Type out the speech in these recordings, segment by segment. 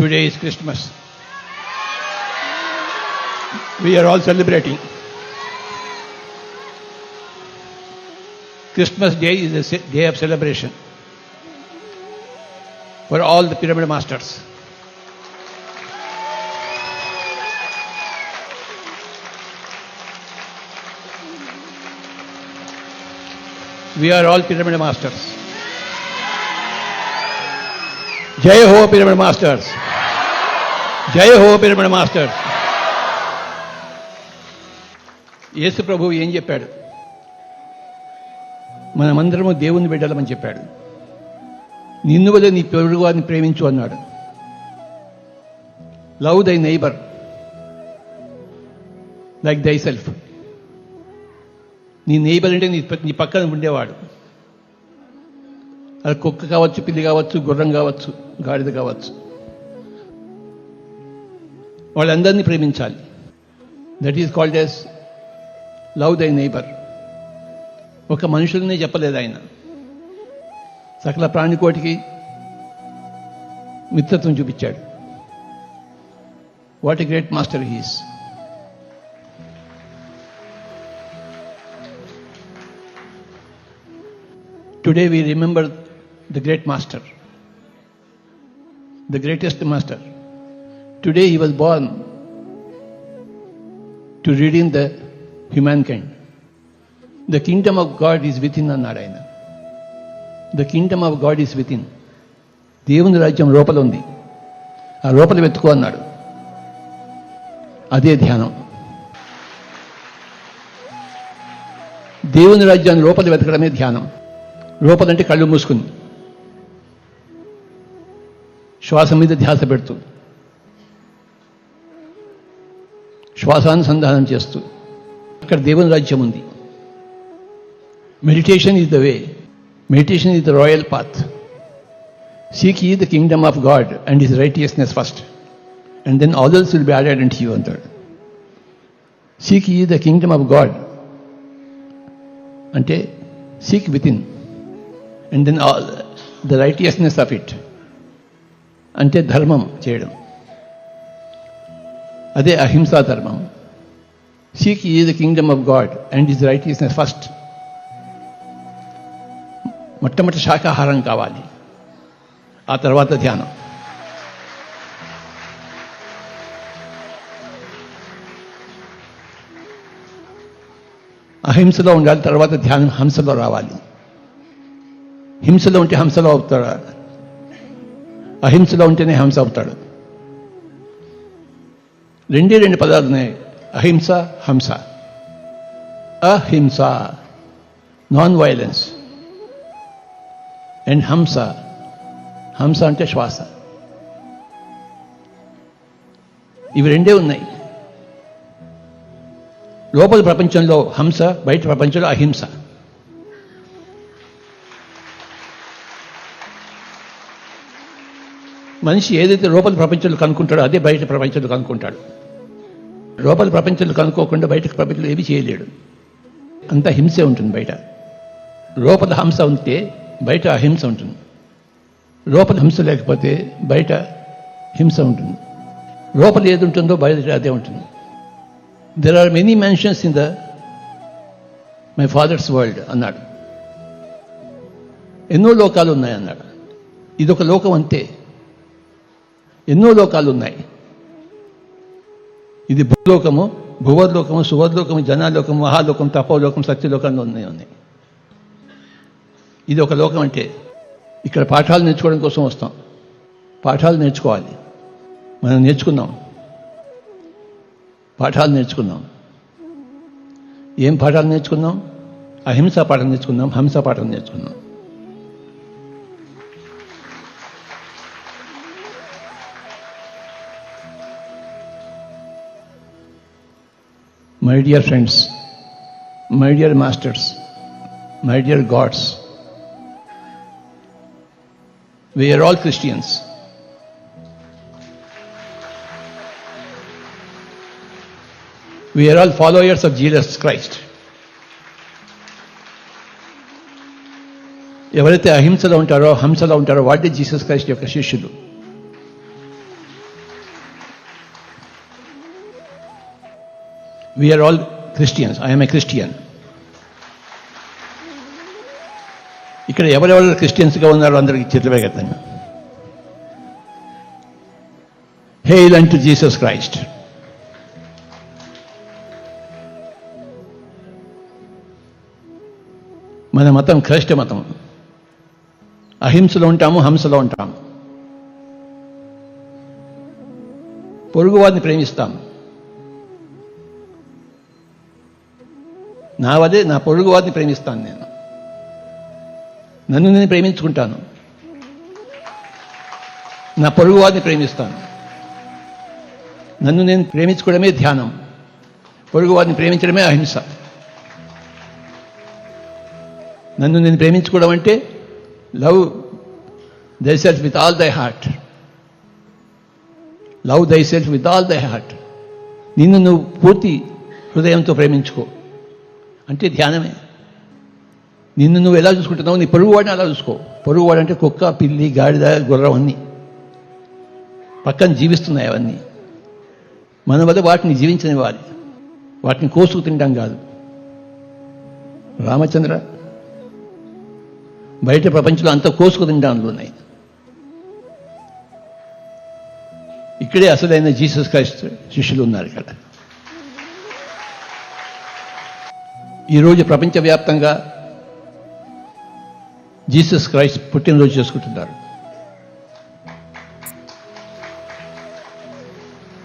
Today is Christmas. We are all celebrating. Christmas Day is a day of celebration for all the pyramid masters. We are all pyramid masters. Jai Ho Pyramid Masters. Jai హో pyramid master. Yesu ప్రభు ఏం చెప్పాడు? మనమందరము దేవుని బిడ్డలమని చెప్పాడు. నిన్ను వల్ల నీ పొరుగు వారిని ప్రేమించు అన్నాడు. Love thy neighbour. Like thy self నీ నైబర్ అంటే నీ నీ పక్కన ఉండేవాడు. అది కుక్క కావచ్చు పిల్లి కావచ్చు గుర్రం కావచ్చు గాడిద కావచ్చు. వాళ్ళందరినీ ప్రేమించాలి. That is called as love thy neighbour ఒక మనుషులనే చెప్పలేదు ఆయన. సకల ప్రాణికోటికి మిత్రత్వం చూపించాడు. What a great master he's today we remember the great master the greatest master today he was born to reading the humankind the kingdom of God is within అన్నాడు ఆయన the kingdom of God is within దేవుని రాజ్యం లోపల ఉంది. ఆ లోపల వెతుకో అన్నాడు. అదే ధ్యానం. దేవుని రాజ్యాన్ని లోపల వెతకడమే ధ్యానం. లోపలంటే కళ్ళు మూసుకుని శ్వాస మీద ధ్యాస పెడుతుంది. శ్వాసానుసంధానం చేస్తూ. అక్కడ దేవుని రాజ్యం ఉంది. Meditation is the way meditation is the royal path seek ye the kingdom of God and his righteousness first and then others will be added and you అంటాడు seek ye the kingdom of God అంటే seek within and then the righteousness of it అంటే ధర్మం చేయడం అదే అహింసా ధర్మం seek ye the kingdom of God and his righteousness first మొట్టమొదటి శాకాహారం కావాలి ఆ తర్వాత ధ్యానం అహింసలో ఉండాలి తర్వాత ధ్యానం హంసలో రావాలి హింసలో ఉంటే హంసలో అవుతాడు అహింసలో ఉంటేనే హంస అవుతాడు రెండే రెండు పదాలు ఉన్నాయి. అహింస హంస. అహింస నాన్ వైలెన్స్ అండ్ హంస. హంస అంటే శ్వాస. ఇవి రెండే ఉన్నాయి. లోపల ప్రపంచంలో హంస బయట ప్రపంచంలో అహింస. మనిషి ఏదైతే లోపల ప్రపంచంలో కనుక్కుంటాడో అదే బయట ప్రపంచంలో కనుక్కుంటాడు. లోపల ప్రపంచంలో కనుక్కోకుండా బయట ప్రపంచంలో ఏమీ చేయలేడు. అంత హింసే ఉంటుంది బయట. లోపల హంస ఉంటే బయట అహింస ఉంటుంది. లోపల హింస లేకపోతే బయట హింస ఉంటుంది. లోపల ఏది ఉంటుందో బయట అదే ఉంటుంది. There are many mansions in the my father's world అన్నాడు. ఎన్నో లోకాలు ఉన్నాయి అన్నాడు ఇదొక లోకం అంతే. ఎన్నో లోకాలు ఉన్నాయి ఇది భూలోకము భువర్లోకము సువర్లోకము జనాలోకము మహాలోకం తపోలోకం సత్యలోకంలో ఉన్నాయి ఉన్నాయి. ఇది ఒక లోకం అంటే ఇక్కడ పాఠాలు నేర్చుకోవడం కోసం వస్తాం. పాఠాలు నేర్చుకోవాలి. మనం నేర్చుకున్నాం. పాఠాలు నేర్చుకున్నాం. ఏం పాఠాలు నేర్చుకున్నాం? అహింసా పాఠం నేర్చుకున్నాం హంస పాఠం నేర్చుకున్నాం. My dear friends, my dear masters, my dear gods, we are all Christians. We are all followers of Jesus Christ. ఎవరైతే అహింసలో ఉంటారో హంసలో ఉంటారో వాళ్ళే జీసస్ క్రైస్ట్ యొక్క శిష్యులు we are all Christians I am a Christian ఇక్కడ ఎవరెవరు క్రిస్టియన్స్గా ఉన్నారో అందరికి చేతులు పెడతాను హెయిల్ టు జీసస్ క్రైస్ట్ మన మతం క్రైస్త మతం. అహింసలో ఉంటాము హంసలో ఉంటాము. పొరుగువారిని ప్రేమిస్తాం నా వదే నా పొరుగువారిని ప్రేమిస్తాను నేను. నన్ను నేను ప్రేమించుకుంటాను. నా పొరుగువారిని ప్రేమిస్తాను. నన్ను నేను ప్రేమించుకోవడమే ధ్యానం. పొరుగువారిని ప్రేమించడమే అహింస. నన్ను నేను ప్రేమించుకోవడం అంటే love thy self with all thy heart love thy self with all thy heart నిన్ను నువ్వు పూర్తి హృదయంతో ప్రేమించుకో. అంటే ధ్యానమే. నిన్ను నువ్వు ఎలా చూసుకుంటున్నావు నీ పొరుగువాడిని అలా చూసుకో. పొరుగువాడు అంటే కుక్క పిల్లి గాడిద గుర్రం అన్నీ. పక్కన జీవిస్తున్నాయి అవన్నీ. మన వల్ల వాటిని జీవించనివ్వాలి. వాటిని కోసుకు తినడం కాదు. రామచంద్ర బయట ప్రపంచంలో అంత కోసుకు తినడానికి ఉన్నాయి ఇక్కడే అసలైన జీసస్ క్రైస్ట్ శిష్యులు ఉన్నారు ఇక్కడ. ఈరోజు ప్రపంచవ్యాప్తంగా జీసస్ క్రైస్ట్ పుట్టినరోజు చేసుకుంటున్నారు.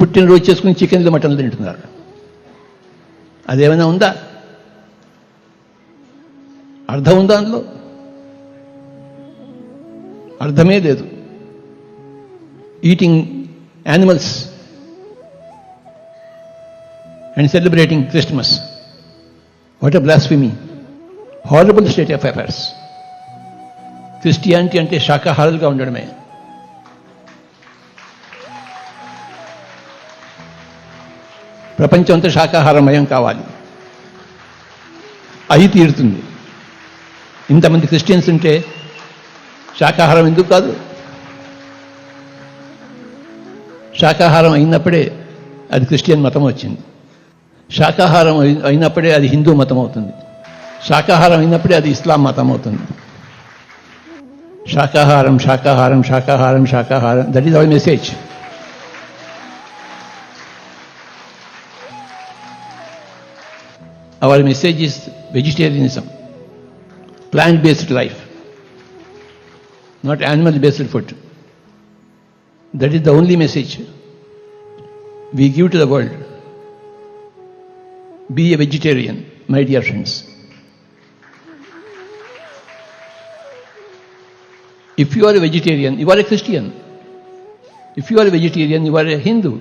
పుట్టినరోజు చేసుకుని చికెన్లు మటన్లు తింటున్నారు. అదేమైనా ఉందా? అర్థం ఉందా అందులో? అర్థమే లేదు. Eating animals and celebrating Christmas what a blasphemy horrible state of affairs Christianity అంటే శాకాహారులుగా ఉండడమే. ప్రపంచం అంతా శాకాహారమయం కావాలి. అయి తీరుతుంది. ఇంతమంది క్రిస్టియన్స్ ఉంటే శాకాహారం ఎందుకు కాదు? శాకాహారం అయినప్పుడే అది క్రిస్టియన్ మతం వచ్చింది శాకాహారం అయినప్పుడే అది హిందూ మతం అవుతుంది శాకాహారం అయినప్పుడే అది ఇస్లాం మతం అవుతుంది శాకాహారం శాకాహారం శాకాహారం శాకాహారం that is our message. Our message is vegetarianism plant based life not animal based food. That is the only message we give to the world. Be a vegetarian, my dear friends. If you are a vegetarian, you are a Christian. If you are a vegetarian, you are a Hindu.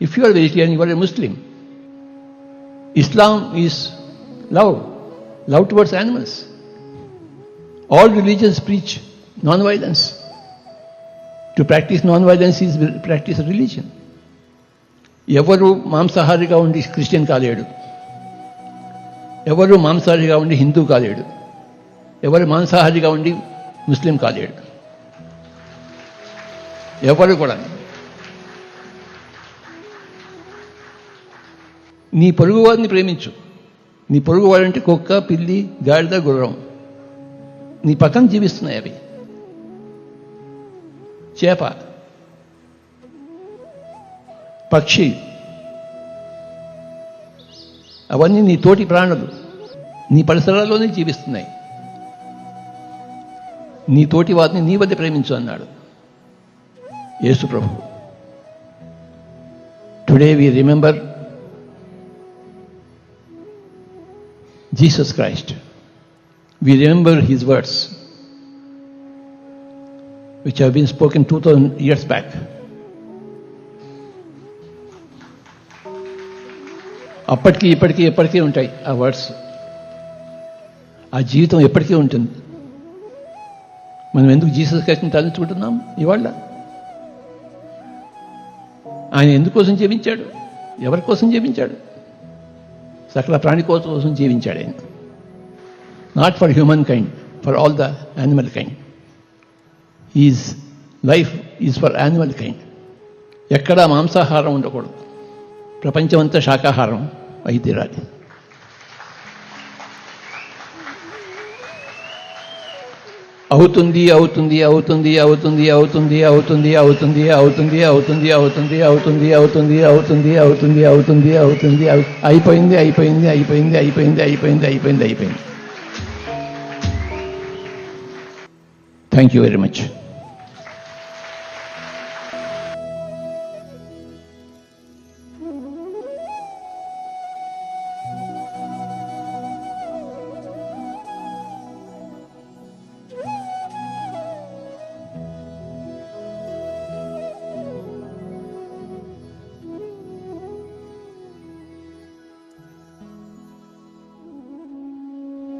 If you are a vegetarian, you are a Muslim. Islam is love, love towards animals. All religions preach non-violence. To practice non-violence is practice religion. ఎవరు మాంసాహారిగా ఉండి Christian కాలేడు. ఎవరు మాంసాహారిగా ఉండి హిందూ కాలేడు. ఎవరు మాంసాహారిగా ఉండి ముస్లిం కాలేడు. ఎవరు కూడా. నీ పొరుగువారిని ప్రేమించు. నీ పొరుగువాడంటే కుక్క పిల్లి గాడిద గుర్రం. నీ పక్కన జీవిస్తున్నాయి అవి. చేప. పక్షి అవన్నీ నీ తోటి ప్రాణులు నీ పరిసరాల్లోనే జీవిస్తున్నాయి నీ తోటి వారిని నీ వద్ద ప్రేమించు అన్నాడు యేసు ప్రభు today we remember Jesus Christ we remember his words, which have been spoken 2000 years back. అప్పటికీ ఇప్పటికీ ఎప్పటికీ ఉంటాయి ఆ వర్డ్స్. ఆ జీవితం ఎప్పటికీ ఉంటుంది. మనం ఎందుకు జీసస్ క్రైస్ట్ని తలంచుకుంటున్నాం? ఇవాళ. ఆయన ఎందుకోసం జీవించాడు? ఎవరి కోసం జీవించాడు? సకల ప్రాణి కోసం జీవించాడు ఆయన. Not for humankind for all the animal kind his life is for animal kind ఎక్కడ మాంసాహారం ఉండకూడదు. ప్రపంచమంతా శాకాహారం. అయి తీరాలి అవుతుంది అవుతుంది అవుతుంది అవుతుంది అవుతుంది అవుతుంది అవుతుంది అవుతుంది అవుతుంది అవుతుంది అవుతుంది అవుతుంది అవుతుంది అవుతుంది అవుతుంది అవుతుంది అవు- అయిపోయింది అయిపోయింది అయిపోయింది అయిపోయింది అయిపోయింది అయిపోయింది అయిపోయింది థ్యాంక్ యూ వెరీ మచ్